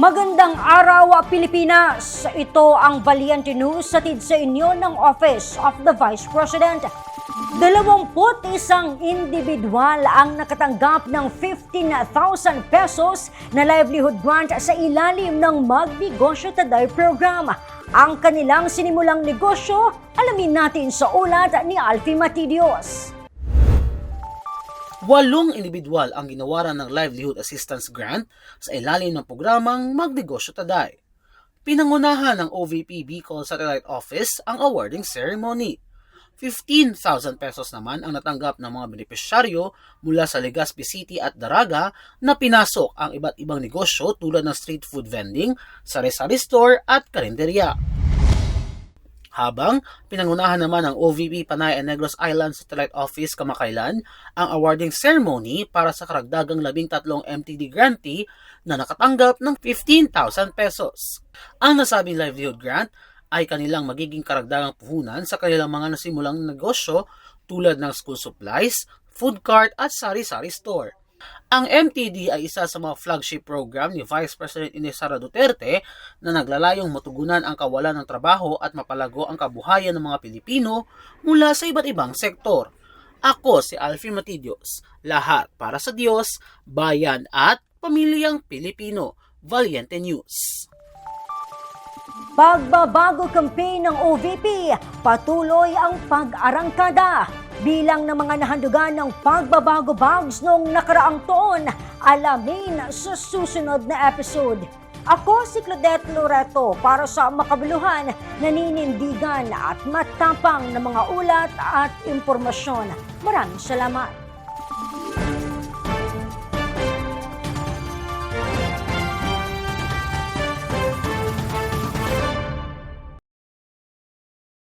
Magandang araw, Pilipinas! Ito ang Valiente News satid sa inyo ng Office of the Vice President. Dalawamput isang individual ang nakatanggap ng 15,000 pesos na livelihood grant sa ilalim ng Magnegosyo Taday program. Ang kanilang sinimulang negosyo, alamin natin sa ulat ni Alfie Matidios. Walong individual ang ginawaran ng Livelihood Assistance Grant sa ilalim ng programang Magnegosyo Taday. Pinangunahan ng OVP Bicol Satellite Office ang awarding ceremony. 15,000 pesos naman ang natanggap ng mga benepisyaryo mula sa Legazpi City at Daraga na pinasok ang iba't ibang negosyo tulad ng street food vending, sari-sari store at karinderya. Habang pinangunahan naman ng OVP Panay and Negros Island Satellite Office kamakailan ang awarding ceremony para sa karagdagang 13 MTD grantee na nakatanggap ng 15,000 pesos. Ang nasabing livelihood grant ay kanilang magiging karagdagang puhunan sa kanilang mga nasimulang negosyo tulad ng school supplies, food cart at sari-sari store. Ang MTD ay isa sa mga flagship program ni Vice President Inés Sara Duterte na naglalayong matugunan ang kawalan ng trabaho at mapalago ang kabuhayan ng mga Pilipino mula sa iba't ibang sektor. Ako si Alfie Matidios, lahat para sa Diyos, bayan at pamilyang Pilipino. Valiente News. Pagbabago campaign ng OVP, patuloy ang pag-arangkada. Bilang ng mga nahandugan ng pagbabago bags noong nakaraang taon, alamin sa susunod na episode. Ako si Claudette Loreto para sa makabuluhan, naninindigan at matapang na mga ulat at impormasyon. Maraming salamat.